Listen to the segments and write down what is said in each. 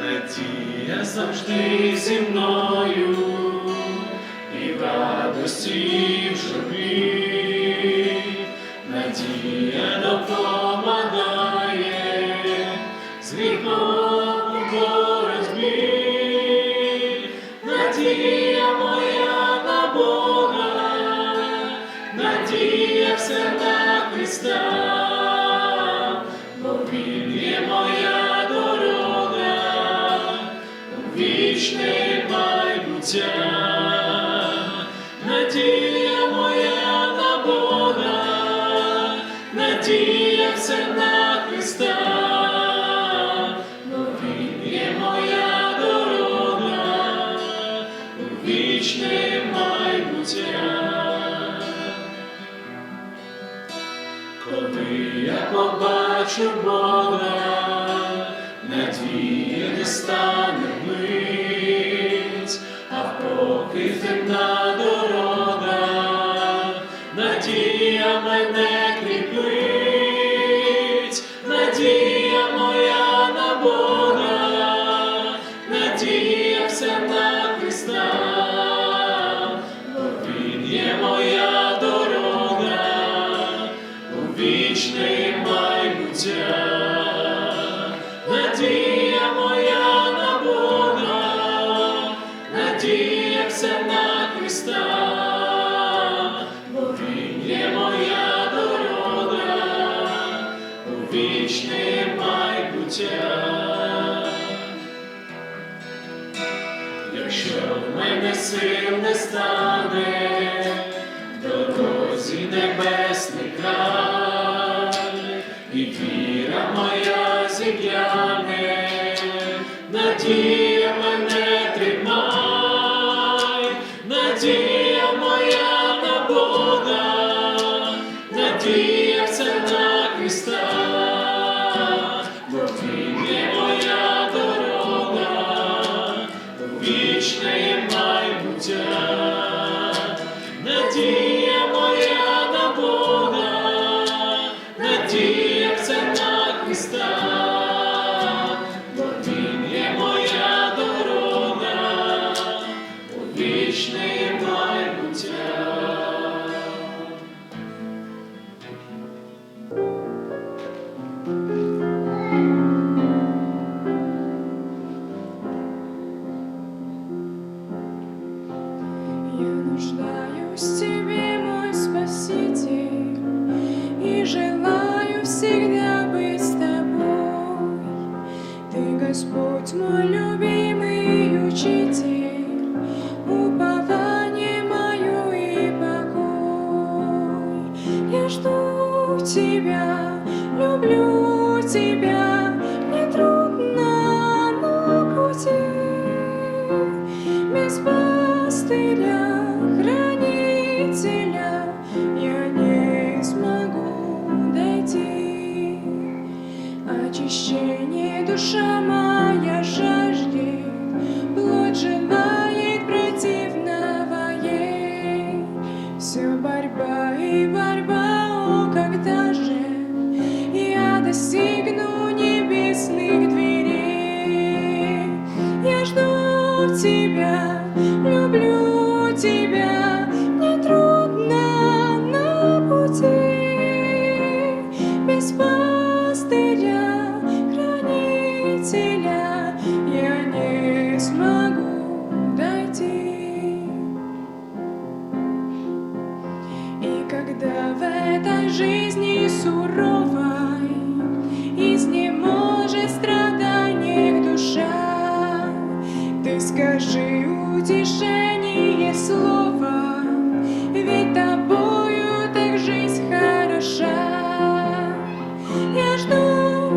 Надія завжди зі мною і в радості і в журбі, надія до того. серце на Христа, бо Він є моя дорога, у вічне майбуття. Коли я побачу Бога, надії не стане мить, а поки земна дорога, що в мене сил не стане, дорозі небесний край, і віра моя зів'яне надія.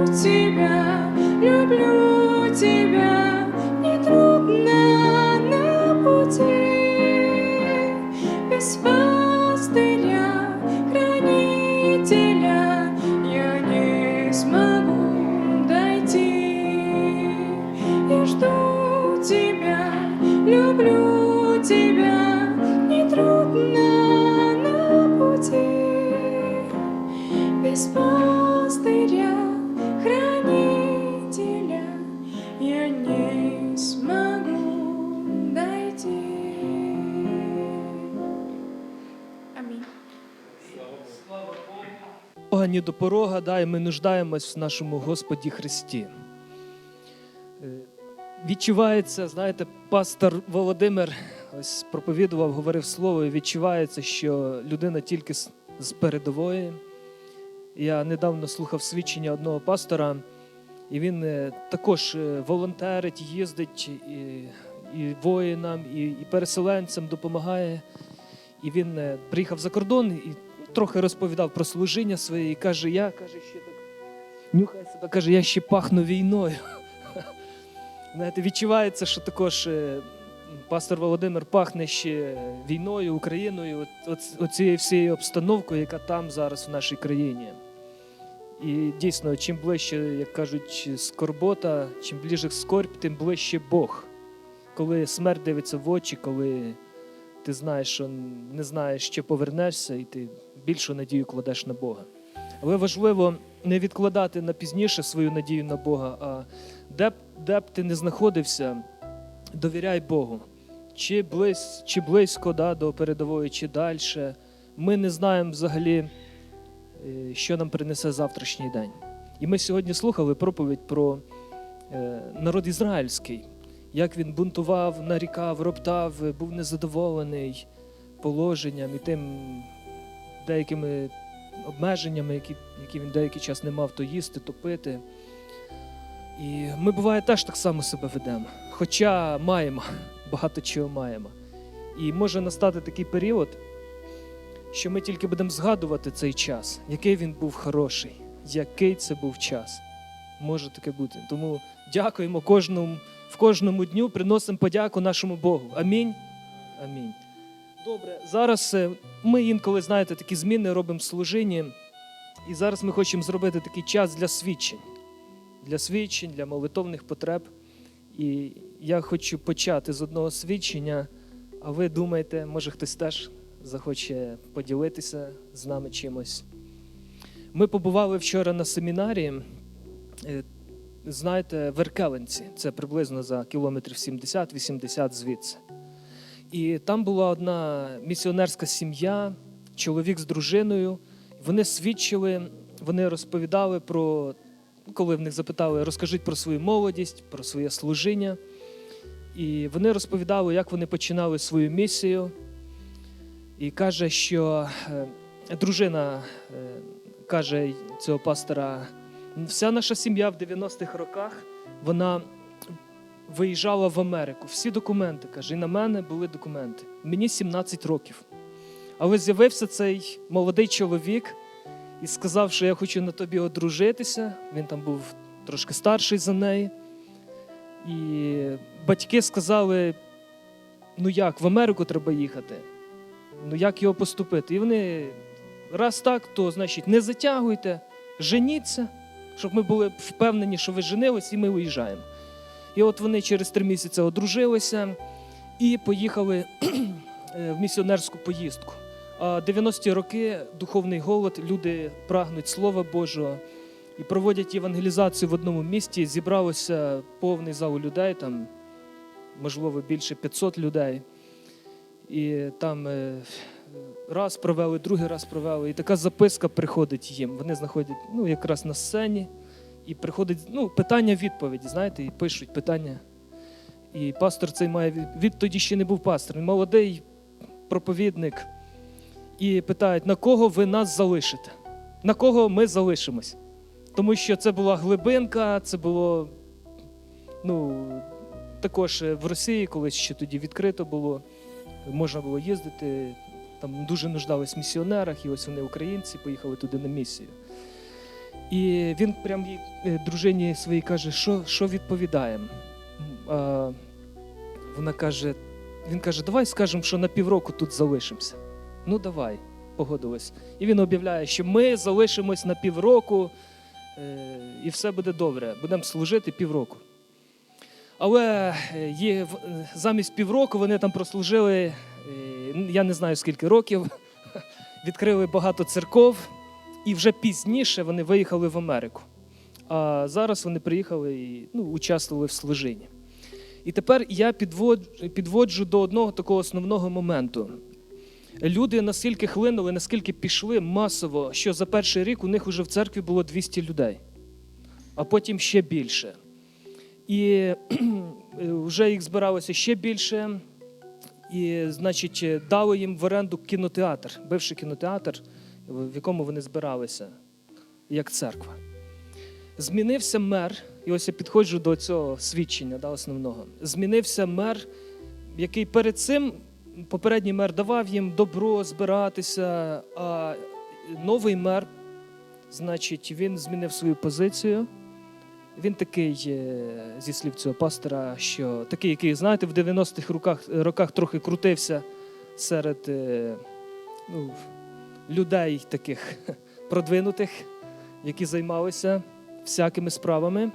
тебя, люблю тебя. Нині до порога, да, і ми нуждаємось в нашому Господі Христі. Е, Відчувається, знаєте, пастор Володимир ось проповідував, говорив слово, і відчувається, що людина тільки з передової. Я недавно слухав свідчення одного пастора, і він е, також е, волонтерить, їздить і, і воїнам, і, і переселенцям допомагає. І він приїхав за кордон і трохи розповідав про служіння своє, і каже: я каже, ще так нюхає себе, каже, я ще пахну війною. Знаєте, відчувається, що також е, пастор Володимир пахне ще війною, Україною, оцією всією обстановкою, яка там зараз в нашій країні. І дійсно, чим ближче, як кажуть, скорбота, чим ближче скорбь, тим ближче Бог. Коли смерть дивиться в очі, коли ти знаєш, що не знаєш, чи повернешся, і ти більшу надію кладеш на Бога. Але важливо не відкладати на пізніше свою надію на Бога, а де б, де б ти не знаходився, довіряй Богу. Чи, близь, чи близько да, до передової, чи далі. Ми не знаємо взагалі, е, що нам принесе завтрашній день. І ми сьогодні слухали проповідь про е, народ ізраїльський, як він бунтував, нарікав, роптав, був незадоволений положенням і тим деякими обмеженнями, які, які він деякий час не мав то їсти, то пити. І ми буває теж так само себе ведемо. Хоча маємо, багато чого маємо. І може настати такий період, що ми тільки будемо згадувати цей час, який він був хороший, який це був час. Може таке бути. Тому дякуємо кожному, в кожному дню, приносимо подяку нашому Богу. Амінь. Амінь. Добре, зараз е, ми інколи, знаєте, такі зміни робимо в служінні. І зараз ми хочемо зробити такий час для свідчень, для свідчень, для молитовних потреб. І я хочу почати з одного свідчення, а ви думаєте, може хтось теж захоче поділитися з нами чимось. Ми побували вчора на семінарі, е, знаєте, в Еркеленці, це приблизно за кілометрів 70-80 звідси. І там була одна місіонерська сім'я, чоловік з дружиною. Вони свідчили, вони розповідали про, коли в них запитали, розкажіть про свою молодість, про своє служіння. І вони розповідали, як вони починали свою місію. І каже, що е, дружина е, каже цього пастора, вся наша сім'я в 90-х роках вона виїжджала в Америку. Всі документи, каже, і на мене були документи. Мені 17 років. Але з'явився цей молодий чоловік і сказав, що я хочу на тобі одружитися. Він там був трошки старший за неї. І батьки сказали: ну як, в Америку треба їхати. Ну як його поступити? І вони раз так, то значить не затягуйте, женіться, щоб ми були впевнені, що ви женились, і ми виїжджаємо. І от вони через три місяці одружилися і поїхали е, в місіонерську поїздку. А 90-ті роки духовний голод, люди прагнуть Слова Божого і проводять евангелізацію в одному місті. Зібралося повний зал людей, там, можливо, більше 500 людей. І там е, раз провели, другий раз провели. І така записка приходить їм. Вони знаходять ну, якраз на сцені. І приходить ну, питання-відповіді, знаєте, і пишуть питання. І пастор цей має від, тоді ще не був пастор. Молодий проповідник. І питають, на кого ви нас залишите? На кого ми залишимось? Тому що це була глибинка, це було ну, також в Росії, колись ще тоді відкрито було, можна було їздити. Там дуже нуждались в місіонерах, і ось вони, українці, поїхали туди на місію. І він прям їй, е, дружині своїй каже, що, що відповідаємо. Вона каже, він каже, давай скажемо, що на півроку тут залишимося. Ну давай, погодилась. І він об'являє, що ми залишимось на півроку, е, і все буде добре. Будемо служити півроку. Але е, є, замість півроку вони там прослужили, я не знаю скільки років, відкрили багато церков, і вже пізніше вони виїхали в Америку. А зараз вони приїхали і ну, участвували в служінні. І тепер я підводжу, підводжу до одного такого основного моменту. люди наскільки хлинули, наскільки пішли масово, що за перший рік у них вже в церкві було 200 людей, а потім ще більше. І вже їх збиралося ще більше. І, значить, дали їм в оренду кінотеатр, бивший кінотеатр, в якому вони збиралися, як церква. Змінився мер, і ось я підходжу до цього свідчення да, основного. Змінився мер, який перед цим попередній мер давав їм добро збиратися, а новий мер, значить, він змінив свою позицію. Він такий, е, зі слів цього пастора, що такий, який, знаєте, в 90-х роках, роках трохи крутився серед е, ну, людей таких продвинутих, які займалися всякими справами.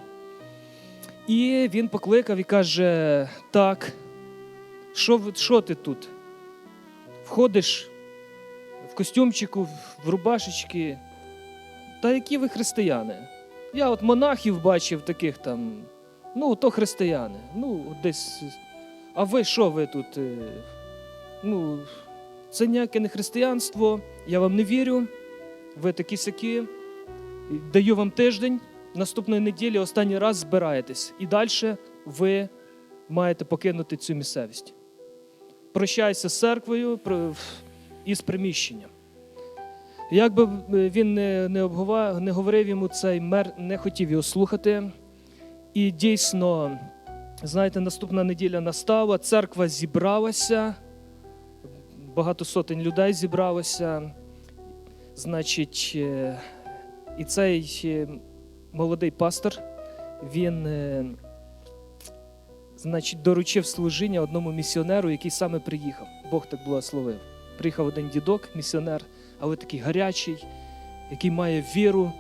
І він покликав і каже: Так, що, що ти тут? Входиш в костюмчику, в рубашечки. Та які ви християни? Я от монахів бачив таких там. Ну, то християни. Ну, десь. А ви що ви тут? е, Ну, це ніяке не християнство, я вам не вірю. Ви такі сякі. Даю вам тиждень, наступної неділі останній раз збираєтесь. І далі ви маєте покинути цю місцевість. Прощайся з церквою і з приміщенням. Як би він не, не, обгова- не говорив йому, цей мер не хотів його слухати. І дійсно, знаєте, наступна неділя настала, церква зібралася, багато сотень людей зібралося. Значить, е, і цей е, молодий пастор, він, е, значить, доручив служіння одному місіонеру, який саме приїхав. Бог так благословив. Приїхав один дідок, місіонер, але такий гарячий, який має віру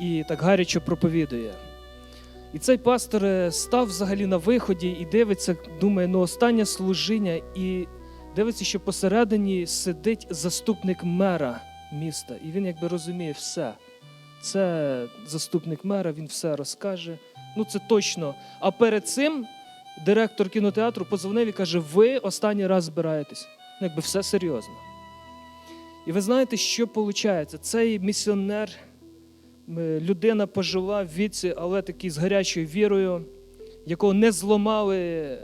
і так гаряче проповідує. І цей пастор став взагалі на виході і дивиться, думає, ну останнє служіння, і дивиться, що посередині сидить заступник мера міста. І він якби розуміє все. Це заступник мера, він все розкаже. Ну це точно. А перед цим директор кінотеатру позвонив і каже: ви останній раз збираєтесь. Ну, якби все серйозно. І ви знаєте, що виходить? Цей місіонер, людина пожила в віці, але такий з гарячою вірою, якого не зламали, е,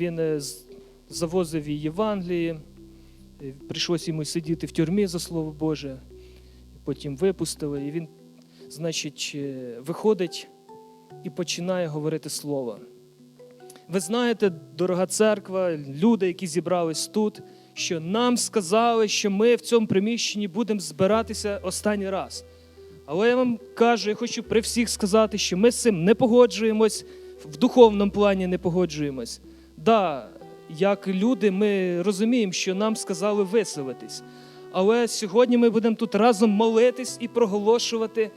він е, завозив її Євангелії, е, прийшлося йому сидіти в тюрмі за слово Боже, потім випустили, і він, значить, е, виходить і починає говорити слово. Ви знаєте, дорога церква, люди, які зібрались тут, що нам сказали, що ми в цьому приміщенні будемо збиратися останній раз. Але я вам кажу, я хочу при всіх сказати, що ми з цим не погоджуємось, в духовному плані не погоджуємось. Да, як люди, ми розуміємо, що нам сказали виселитись. Але сьогодні ми будемо тут разом молитись і проголошувати,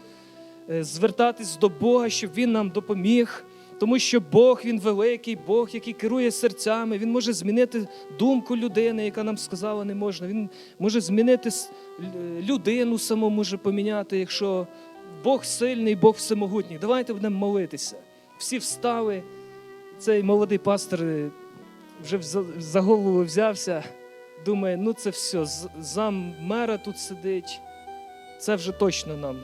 е, звертатись до Бога, щоб Він нам допоміг. Тому що Бог він великий, Бог, який керує серцями, Він може змінити думку людини, яка нам сказала не можна. Він може змінити людину саму може поміняти, якщо Бог сильний, Бог всемогутній. Давайте будемо молитися. Всі встали. Цей молодий пастор е, вже за- голову взявся, думає, ну це все, зам мера тут сидить. Це вже точно нам.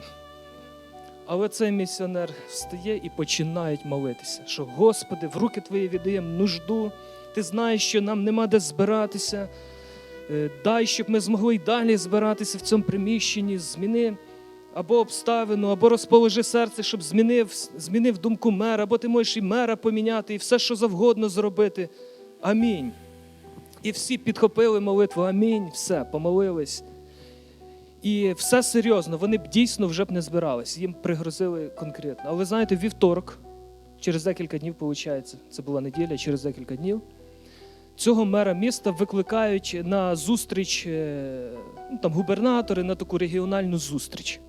Але цей місіонер встає і починають молитися, що Господи, в руки Твої віддаємо нужду. Ти знаєш, що нам нема де збиратися. Е, Дай, щоб ми змогли й далі збиратися в цьому приміщенні. Зміни або обставину, або розположи серце, щоб змінив, змінив думку мера, або ти можеш і мера поміняти, і все, що завгодно зробити. Амінь. І всі підхопили молитву. Амінь. Все, помолились. І все серйозно, вони б дійсно вже б не збирались, їм пригрозили конкретно. Але знаєте, вівторок, через декілька днів, виходить, це була неділя, через декілька днів, цього мера міста викликають на зустріч е, ну, там, губернатори на таку регіональну зустріч.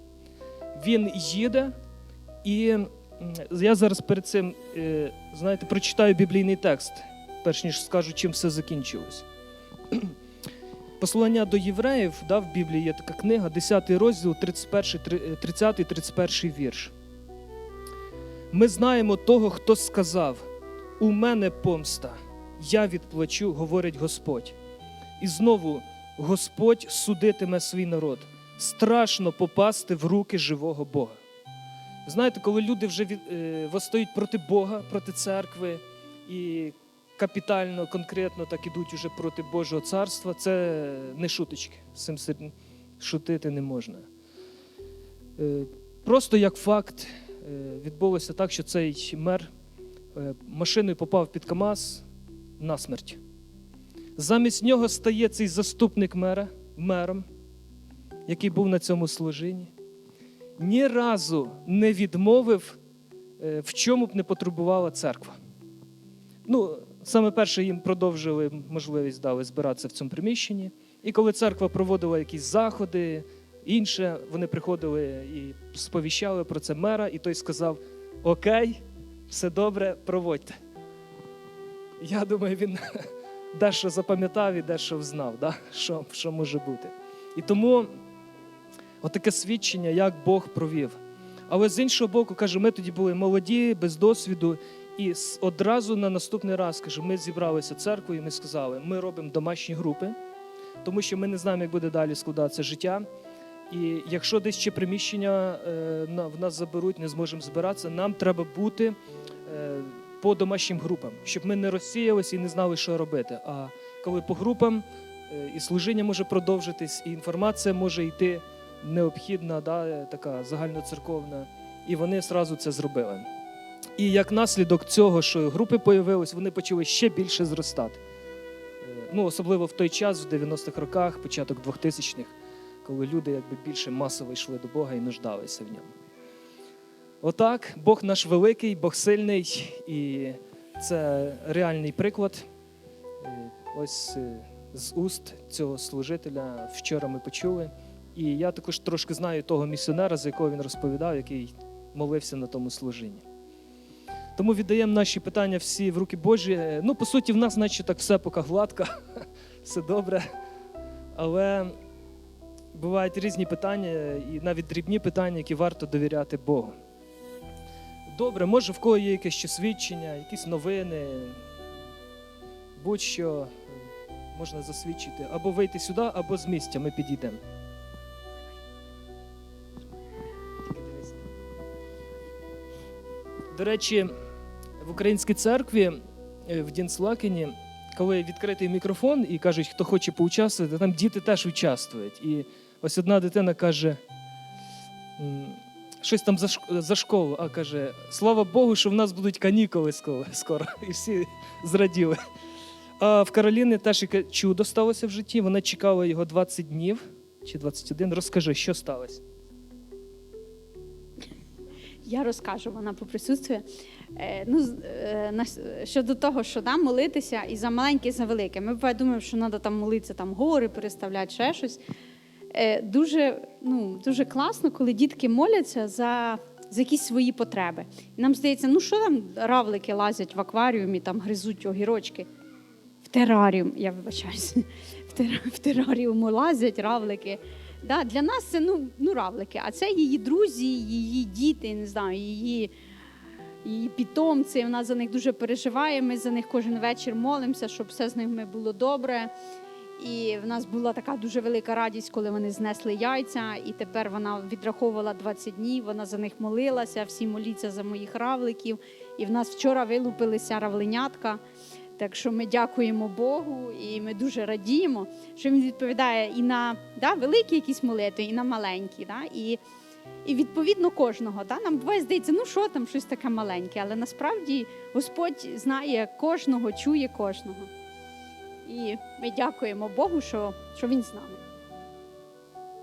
Він їде, і я зараз перед цим, е, знаєте, прочитаю біблійний текст, перш ніж скажу, чим все закінчилось. Послання до євреїв да, в Біблії є така книга, 10 розділ, 30-31 вірш. Ми знаємо того, хто сказав: У мене помста, я відплачу, говорить Господь. І знову Господь судитиме свій народ. Страшно попасти в руки живого Бога. Знаєте, коли люди вже від, е, восстають проти Бога, проти церкви і капітально, конкретно так ідуть уже проти Божого царства, це не шуточки. З цим шутити не можна. Е, Просто як факт е, відбулося так, що цей мер е, машиною попав під КАМАЗ на смерть. Замість нього стає цей заступник мера, мером, який був на цьому служінні. Ні разу не відмовив, в чому б не потребувала церква. Ну, саме перше їм продовжили можливість дали збиратися в цьому приміщенні. І коли церква проводила якісь заходи, інше, вони приходили і сповіщали про це мера, і той сказав: Окей, все добре, проводьте. Я думаю, він дещо запам'ятав і дещо знав, да? що, що може бути. І тому отаке свідчення, як Бог провів. Але з іншого боку, каже, ми тоді були молоді, без досвіду, і одразу на наступний раз каже, ми зібралися церквою, і ми сказали, ми робимо домашні групи, тому що ми не знаємо, як буде далі складатися життя. І якщо десь ще приміщення е, в нас заберуть, не зможемо збиратися, нам треба бути е, по домашнім групам, щоб ми не розсіялися і не знали, що робити. А коли по групам е, і служіння може продовжитись, і інформація може йти необхідна, да, така загальноцерковна, і вони зразу це зробили. І як наслідок цього, що групи появились, вони почали ще більше зростати. Е, Ну, особливо в той час, в 90-х роках, початок 2000-х, коли люди якби більше масово йшли до Бога і нуждалися в ньому. Отак, Бог наш великий, Бог сильний, і це реальний приклад. Е, Ось е, з уст цього служителя вчора ми почули. І я також трошки знаю того місіонера, за якого він розповідав, який молився на тому служінні. Тому віддаємо наші питання всі в руки Божі. Е, Ну, по суті, в нас, наче так все поки гладко, все добре. Але бувають різні питання, і навіть дрібні питання, які варто довіряти Богу. Добре, може в кого є якесь ще свідчення, якісь новини, будь-що можна засвідчити. Або вийти сюди, або з місця ми підійдемо. До речі, в українській церкві е, в Дінслакені, коли відкритий мікрофон і кажуть, хто хоче поучаствувати, там діти теж участвують. І ось одна дитина каже, щось там за, шк- за школу, а каже: Слава Богу, що в нас будуть канікули скоро. І всі зраділи. А в Кароліни теж чудо сталося в житті. Вона чекала його 20 днів чи 21. Розкажи, що сталося? Я розкажу, вона поприсутствує. Е, ну, е, щодо того, що да, молитися і за маленьке, і за велике. Ми буває думаємо, що треба там молитися, там гори переставляти, ще щось. Е, дуже, ну, дуже класно, коли дітки моляться за, за якісь свої потреби. І нам здається, ну що там равлики лазять в акваріумі, там гризуть огірочки. В тераріум, я вибачаюся, в тераріуму лазять равлики. Да, для нас це ну, ну равлики, а це її друзі, її діти, не знаю, її, її питомці. Вона за них дуже переживає. Ми за них кожен вечір молимося, щоб все з ними було добре. І в нас була така дуже велика радість, коли вони знесли яйця, і тепер вона відраховувала 20 днів. Вона за них молилася, всі моліться за моїх равликів. І в нас вчора вилупилися равленятка. Так що ми дякуємо Богу і ми дуже радіємо, що він відповідає і на да, великі якісь молитви, і на маленькі. Да, і, і відповідно кожного. Да, нам буває здається, ну що там, щось таке маленьке, але насправді Господь знає кожного, чує кожного. І ми дякуємо Богу, що, що Він з нами.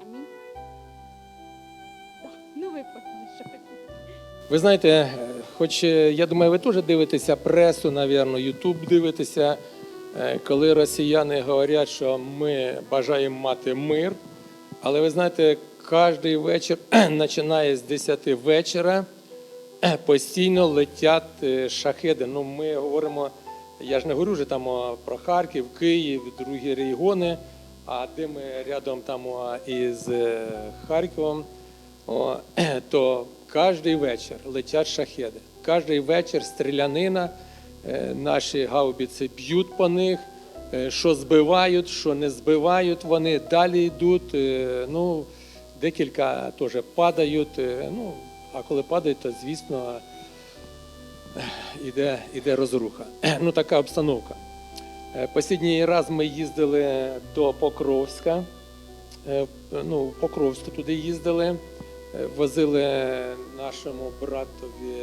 Амінь. Да. Ну, ви хотіли. Ви знаєте, е, хоч е, я думаю, ви теж дивитеся пресу, навірно, Ютуб дивитеся, е, коли росіяни говорять, що ми бажаємо мати мир. Але ви знаєте, кожен вечір, починає з 10 вечора, постійно летять шахеди. Ну, ми говоримо, я ж не говорю вже там про Харків, Київ, другі регіони, а де ми рядом там із Харковом. То кожен вечір летять шахеди. Кожен вечір стрілянина, е, наші гаубиці б'ють по них. е, що збивають, що не збивають, вони далі йдуть. е, Ну, декілька теж падають. Ну, а коли падають, то звісно іде, іде розруха. Ну, така обстановка. Послідній раз ми їздили до Покровська. Ну, Покровську туди їздили. Е, Возили нашому братові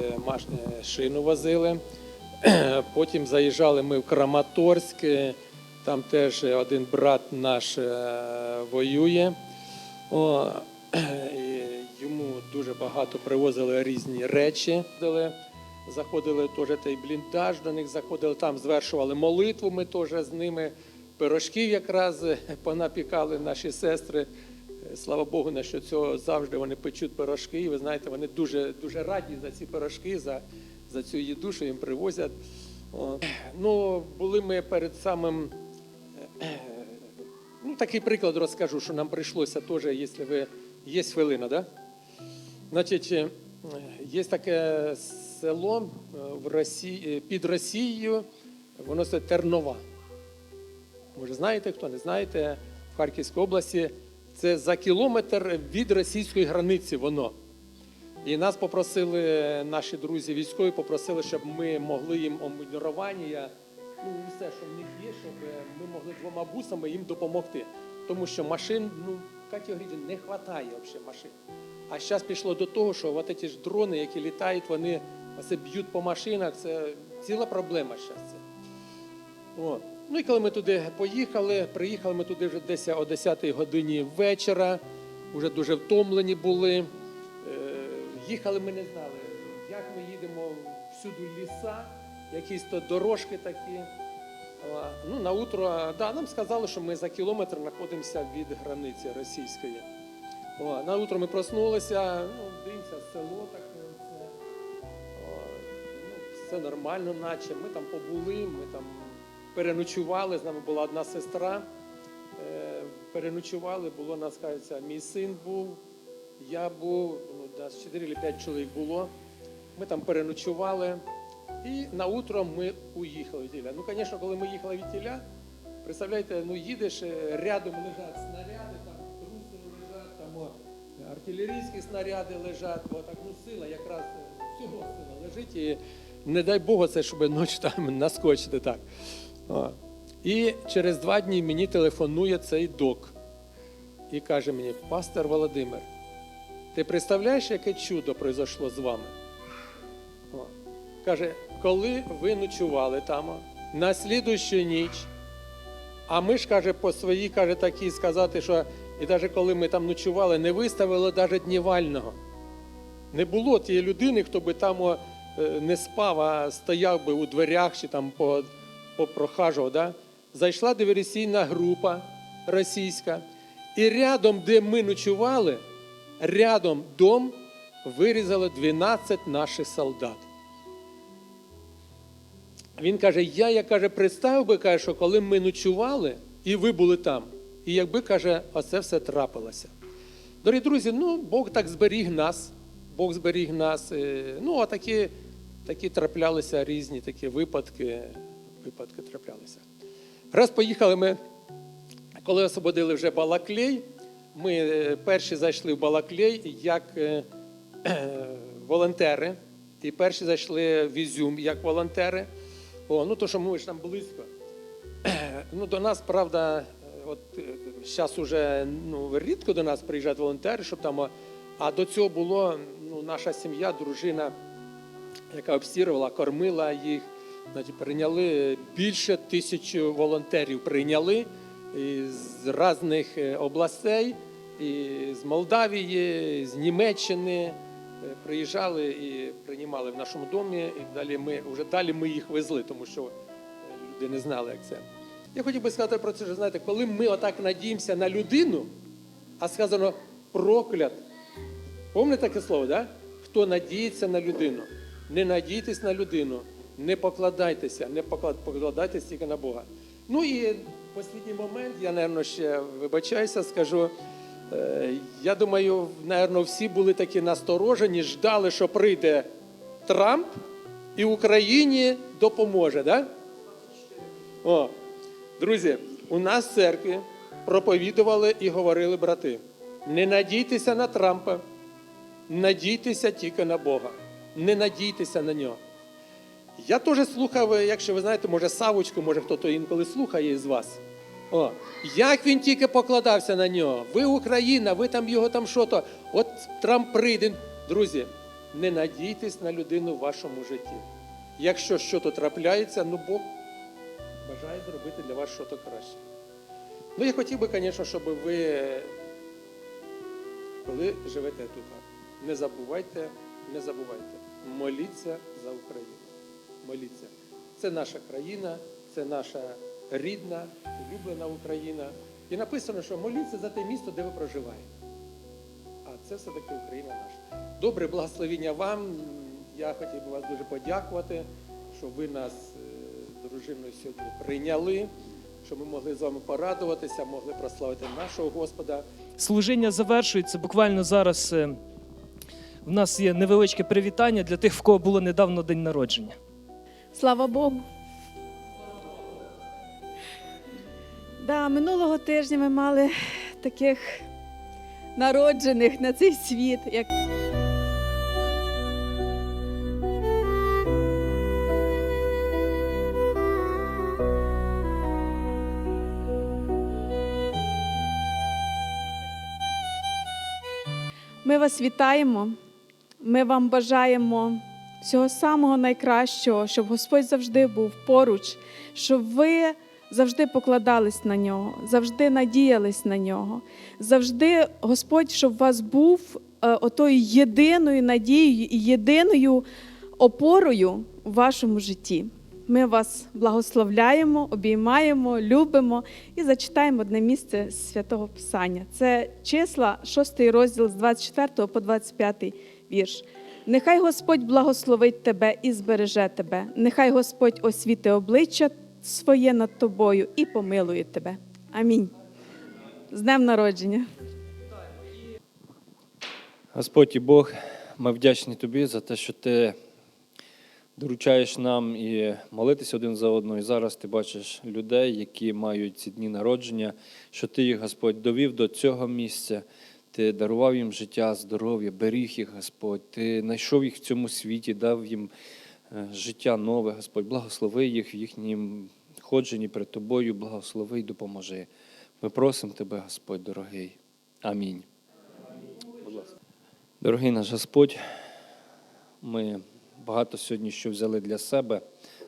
е, шину возили. Потім заїжджали ми в Краматорськ. е, Там теж один брат наш е, воює. О, йому дуже багато привозили різні речі. Заходили теж той бліндаж, до них заходили там, звершували молитву. Ми теж з ними пирожків якраз е, понапікали наші сестри. Слава Богу, на що цього завжди вони печуть пирожки. І ви знаєте, вони дуже, дуже раді за ці пирожки, за, за цю їду, що їм привозять. О. Ну, були ми перед самим. е, Ну, такий приклад розкажу, що нам прийшлося теж, якщо ви є хвилина, да? Значить, е, є таке село е, в Росії, під Росією, воно це Тернова. Може, знаєте, хто не знаєте, в Харківській області це за кілометр від російської границі воно. І нас попросили, наші друзі військові попросили, щоб ми могли їм омунірування, ну все, що в них є, щоб ми могли двома бусами їм допомогти. Тому що машин, ну, категорично не вистачає взагалі машин. А зараз пішло до того, що от ці ж дрони, які літають, вони б'ють по машинах, це ціла проблема зараз. О. Ну і коли ми туди поїхали, приїхали ми туди вже десь о 10 годині вечора, вже дуже втомлені були. Е, Їхали ми не знали, як ми їдемо всюди ліса, якісь то дорожки такі. Ну, на утро, да, нам сказали, що ми за кілометр знаходимося від границі російської. О, на утро ми проснулися, ну, дивимося, село таке. О, ну, все нормально, наче. Ми там побули, ми там переночували. З нами була одна сестра. Е, переночували, було нас, кажеться, мій син був, я був, ну, нас 4 чи 5 чоловік було. Ми там переночували. І на утро ми уїхали від тіля. Ну, звісно, коли ми їхали від тіля, представляєте, ну їдеш, е, рядом лежать снаряди, там труси лежать, там о, артилерійські снаряди лежать, бо так ну сила якраз е, всього сила лежить. І не дай Бог це, щоб ночі там наскочити так. І через два дні мені телефонує цей док і каже мені, пастор Володимир, ти представляєш, яке чудо произошло з вами? О. Каже, коли ви ночували там, на слідущу ніч, а ми ж каже, по своїй каже, такій сказати, що і навіть коли ми там ночували, не виставили навіть днівального. Не було тієї людини, хто би там е, не спав, а стояв би у дверях чи там по, попрохажував. Да? Зайшла диверсійна група російська, і рядом, де ми ночували, рядом дом вирізали 12 наших солдат. Він каже: я, я каже, представив би, каже, що коли ми ночували, і ви були там, і якби каже, оце все трапилося. Дорогі друзі, ну Бог так зберіг нас, Бог зберіг нас. е, Ну, а такі, такі траплялися різні такі випадки, випадки траплялися. Раз поїхали ми, коли освободили вже Балаклей, ми е, перші зайшли в Балаклей як е, волонтери, і перші зайшли в Ізюм як волонтери. О, ну то, що ми ж там близько. Ну, до нас, правда, е, от зараз уже ну, рідко до нас приїжджають волонтери, щоб там. А до цього було ну, наша сім'я, дружина, яка обстірувала, кормила їх. Значить, прийняли більше тисячі волонтерів. Прийняли з різних е, областей, і з Молдавії, з Німеччини. е, Приїжджали і приймали в нашому домі. І далі ми вже далі ми їх везли, тому що е, люди не знали, як це. Я хотів би сказати про це, що знаєте, коли ми отак надіємося на людину, а сказано проклят. Пам'ятаєте таке слово, да? Хто надіється на людину? Не надійтесь на людину, не покладайтеся, не поклад- покладайтесь тільки на Бога. Ну і останній момент, я, мабуть, ще вибачаюся, скажу. е, Я думаю, напевно, всі були такі насторожені, ждали, що прийде Трамп і Україні допоможе. Да? О. Друзі, у нас в церкві проповідували і говорили брати: не надійтеся на Трампа, надійтеся тільки на Бога, не надійтеся на нього. Я теж слухав, якщо ви знаєте, може Савочку, може хто-то інколи слухає з вас. О, як він тільки покладався на нього. Ви Україна, ви там його там що то. От Трамп прийде. Друзі, не надійтесь на людину в вашому житті. Якщо щось трапляється, ну Бог бажає зробити для вас щось краще. Ну, я хотів би, звісно, щоб ви, коли живете тут, не забувайте, не забувайте, моліться за Україну. Моліться. Це наша країна, це наша рідна, улюблена Україна. І написано, що моліться за те місто, де ви проживаєте. А це все-таки Україна наша. Добре, благословіння вам. Я хотів би вас дуже подякувати, що ви нас е, дружиною сьогодні прийняли, що ми могли з вами порадуватися, могли прославити нашого Господа. Служіння завершується. Буквально зараз е, в нас є невеличке привітання для тих, в кого було недавно день народження. Слава Богу. Да, минулого тижня ми мали таких народжених на цей світ, як Ми вас вітаємо. Ми вам бажаємо всього самого найкращого, щоб Господь завжди був поруч, щоб ви завжди покладались на нього, завжди надіялись на нього. Завжди Господь, щоб вас був е, отою єдиною надією і єдиною опорою у вашому житті. Ми вас благословляємо, обіймаємо, любимо і зачитаємо одне місце з святого Писання. Це числа, 6 розділ з 24 по 25 вірш. Нехай Господь благословить тебе і збереже тебе. Нехай Господь освіти обличчя своє над тобою і помилує тебе. Амінь. З днем народження. Господь і Бог, ми вдячні Тобі за те, що Ти доручаєш нам і молитися один за одного. І зараз ти бачиш людей, які мають ці дні народження, що Ти їх, Господь, довів до цього місця. Ти дарував їм життя, здоров'я, беріг їх, Господь. Ти знайшов їх в цьому світі, дав їм е, життя нове, Господь. Благослови їх в їхнім ходженні перед Тобою, благослови і допоможи. Ми просимо Тебе, Господь, дорогий. Амінь. Дорогий наш Господь, ми багато сьогодні що взяли для себе,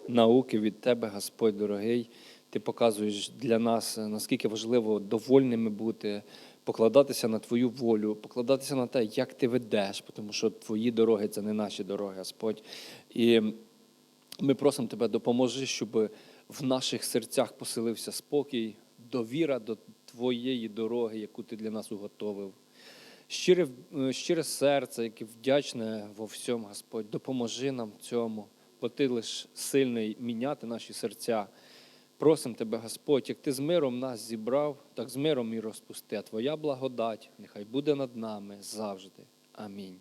науки від Тебе, Господь дорогий. Ти показуєш для нас, наскільки важливо довольними бути, покладатися на Твою волю, покладатися на те, як ти ведеш, тому що Твої дороги це не наші дороги, Господь. І ми просимо Тебе, допоможи, щоб в наших серцях поселився спокій, довіра до Твоєї дороги, яку ти для нас уготовив. Щире, щире серце, яке вдячне во всьому, Господь, допоможи нам цьому, бо ти лиш сильний міняти наші серця. Просим тебе, Господь, як ти з миром нас зібрав, так з миром і розпусти. А Твоя благодать нехай буде над нами завжди. Амінь.